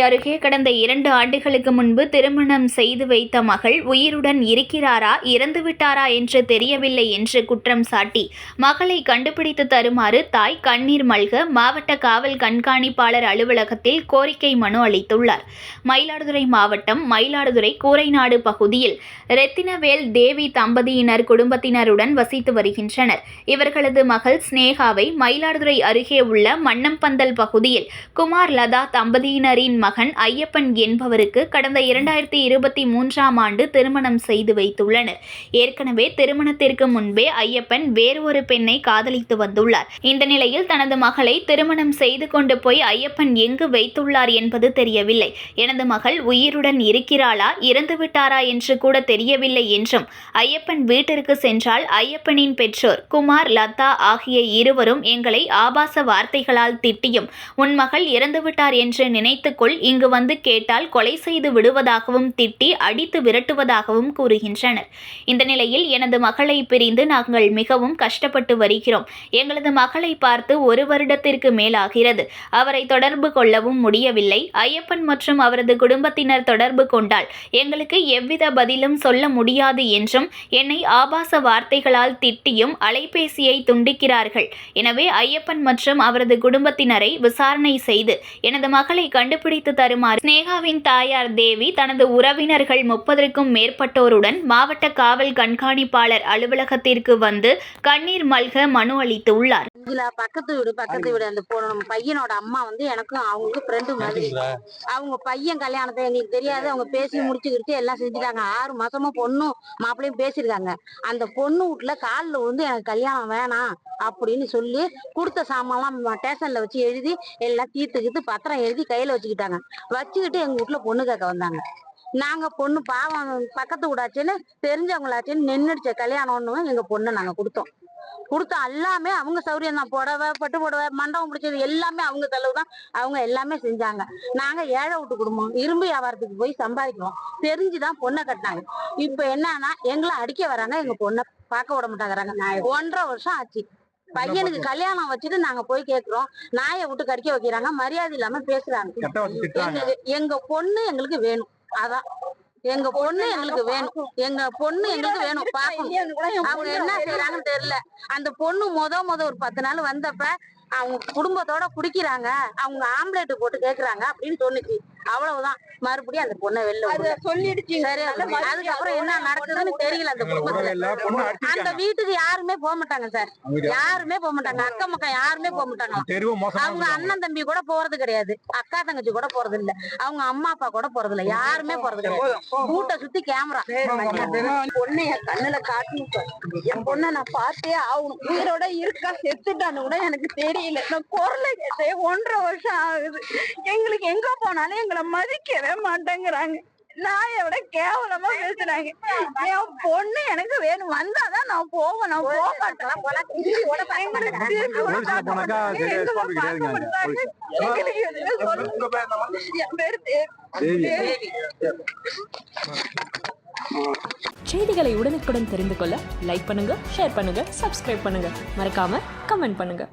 அருகே கடந்த இரண்டு ஆண்டுகளுக்கு முன்பு திருமணம் செய்து வைத்த மகள் உயிருடன் இருக்கிறாரா இறந்துவிட்டாரா என்று தெரியவில்லை என்று குற்றம் சாட்டி மகளை கண்டுபிடித்து தருமாறு தாய் கண்ணீர் மல்க மாவட்ட காவல் கண்காணிப்பாளர் அலுவலகத்தில் கோரிக்கை மனு அளித்துள்ளார். மயிலாடுதுறை மாவட்டம் மயிலாடுதுறை கூரைநாடு பகுதியில் ரெத்தினவேல் தேவி தம்பதியினர் குடும்பத்தினருடன் வசித்து வருகின்றனர். இவர்களது மகள் ஸ்னேகாவை மயிலாடுதுறை அருகே உள்ள மன்னம்பந்தல் பகுதியில் குமார் லதா தம்பதியினரின் மகன் ஐயப்பன் என்பவருக்கு கடந்த இரண்டாயிரத்தி இருபத்தி மூன்றாம் ஆண்டு திருமணம் செய்து வைத்துள்ளனர். ஏற்கனவே திருமணத்திற்கு முன்பே ஐயப்பன் வேறு ஒரு பெண்ணை காதலித்து வந்துள்ளார். இந்த நிலையில் தனது மகளை திருமணம் செய்து கொண்டு போய் ஐயப்பன் எங்கு வைத்துள்ளார் என்பது தெரியவில்லை. எனது மகள் உயிருடன் இருக்கிறாளா? இறந்து விட்டாரா என்று கூட தெரியவில்லை என்றும் ஐயப்பன் வீட்டிற்கு சென்றால் ஐயப்பனின் பெற்றோர் குமார் லதா ஆகிய இருவரும் எங்களை ஆபாச வார்த்தைகளால் திட்டியும் உன் மகள் இறந்துவிட்டார் என்று நினைத்துக்கொள் இங்கு வந்து கேட்டால் கொலை செய்து விடுவதாகவும் திட்டி அடித்து விரட்டுவதாகவும் கூறுகின்றனர். இந்த நிலையில் எனது மகளை பிரிந்து நாங்கள் மிகவும் கஷ்டப்பட்டு வருகிறோம். எங்களது மகளை பார்த்து ஒரு வருடத்திற்கு மேலாகிறது. அவரை தொடர்பு கொள்ளவும் முடியவில்லை. ஐயப்பன் மற்றும் அவரது குடும்பத்தினர் தொடர்பு கொண்டால் எங்களுக்கு எவ்வித பதிலும் சொல்ல முடியாது என்றும் என்னை ஆபாச வார்த்தைகளால் திட்டியும் அலைபேசியை துண்டிக்கிறார்கள். எனவே ஐயப்பன் மற்றும் அவரது குடும்பத்தினரை விசாரணை செய்து எனது மகளை கண்டுபிடித்து தருமாறு ஸ்னேகாவின் தாயார் தேவி தனது உறவினர்கள் முப்பதற்கும் மேற்பட்டோருடன் மாவட்ட காவல் கண்காணிப்பாளர் அலுவலகத்திற்கு வந்து கண்ணீர் மல்க மனு அளித்துள்ளார் இதுல பக்கத்து வீடு பக்கத்து வீடு அந்த நம்ம பையனோட அம்மா வந்து எனக்கும் அவங்களுக்கு ஃப்ரெண்டு மாதிரி. அவங்க பையன் கல்யாணத்தை எங்களுக்கு தெரியாது. அவங்க பேசி முடிச்சுக்கிட்டு எல்லாம் செஞ்சுட்டாங்க. ஆறு மாசமா பொண்ணும் மாப்பிள்ளையும் பேசியிருக்காங்க. அந்த பொண்ணு வீட்டுல காலில் விழுந்து எனக்கு கல்யாணம் வேணாம் அப்படின்னு சொல்லி கொடுத்த சாமான்லாம் ஸ்டேஷன்ல வச்சு எழுதி எல்லாம் தீர்த்துக்கிட்டு பத்திரம் எழுதி கையில வச்சுக்கிட்டாங்க. வச்சுக்கிட்டு எங்க வீட்டுல பொண்ணு கேட்க வந்தாங்க. நாங்க பொண்ணு பாவம் பக்கத்து வீடாச்சுன்னு தெரிஞ்சவங்களாச்சுன்னு நின்றுடுச்ச கல்யாணம்னு எங்க பொண்ணு நாங்க கொடுத்தோம். கொடுத்தோம் எல்லாமே அவங்க சௌரியம் தான். புடவை பட்டு புடவை மண்டபம் பிடிச்சது எல்லாமே அவங்க செலவு தான். அவங்க எல்லாமே செஞ்சாங்க. நாங்க ஏழை விட்டு குடும்பம். இரும்பு வியாபாரத்துக்கு போய் சம்பாதிக்கிறோம். தெரிஞ்சுதான் பொண்ணை கட்டினாங்க. இப்ப என்னன்னா எங்களை அடிக்க வராங்க. எங்க பொண்ணை பார்க்க விட மாட்டாங்கிறாங்க. ஒன்றரை வருஷம் ஆச்சு. பையனுக்கு கல்யாணம் வச்சுட்டு நாங்க போய் கேக்குறோம். நாயை விட்டு கடிக்க வைக்கிறாங்க. மரியாதை இல்லாம பேசுறாங்க. எங்க எங்க பொண்ணு எங்களுக்கு வேணும். அதான். எங்க பொண்ணு எங்களுக்கு வேணும். எங்க பொண்ணு எங்களுக்கு வேணும். பாக்கணும். அவங்க என்ன செய்யறாங்கன்னு தெரியல. அந்த பொண்ணு முத முத ஒரு பத்து நாள் வந்தப்ப அவங்க குடும்பத்தோட குடிக்கிறாங்க. அவங்க ஆம்லேட் போட்டு கேக்குறாங்க அப்படின்னு சொன்னுச்சு அவ்வளவுதான். மறுபடியும் அந்த பொண்ணை வெளில விடல. சொல்லிடுச்சு. சரி அதுக்கப்புறம் என்ன நடக்குதுன்னு தெரியல அந்த குடும்பத்துல. அந்த வீட்டுக்கு யாருமே போக மாட்டாங்க சார். அவங்க யாருமே போக மாட்டாங்க. அக்கா மக்கா யாருமே போக மாட்டாங்க. அவங்க அண்ணன் தம்பி கூட போறது கிடையாது. அக்கா தங்கச்சி கூட போறது இல்ல. அவங்க அம்மா அப்பா கூட போறது இல்ல. யாருமே போறது கிடையாது. கூட்ட சுத்தி கேமரா பொண்ணு என் கண்ணுல காட்டணும். என் பொண்ணை நான் பார்த்தே ஆகணும். உயிரோட இருக்கா? செத்துட்டான்னு கூட எனக்கு தெரியல. நான் குரலை கேட்டேன். ஒன்றரை வருஷம் ஆகுது. எங்களுக்கு எங்க போனாலும் எங்களை மதிக்கவே மாட்டேங்கிறாங்க. நாயை விட கேவலமா பேசுறாங்க. என் பொண்ணு எனக்கு வேணும். வந்தாதான் நான் போவேன். நான் போக மாட்டேன். செய்திகளை உடனுக்குடன் தெரிந்து கொள்ள லைக் பண்ணுங்க ஷேர் பண்ணுங்க சப்ஸ்கிரைப் பண்ணுங்க. மறக்காம கமெண்ட் பண்ணுங்க.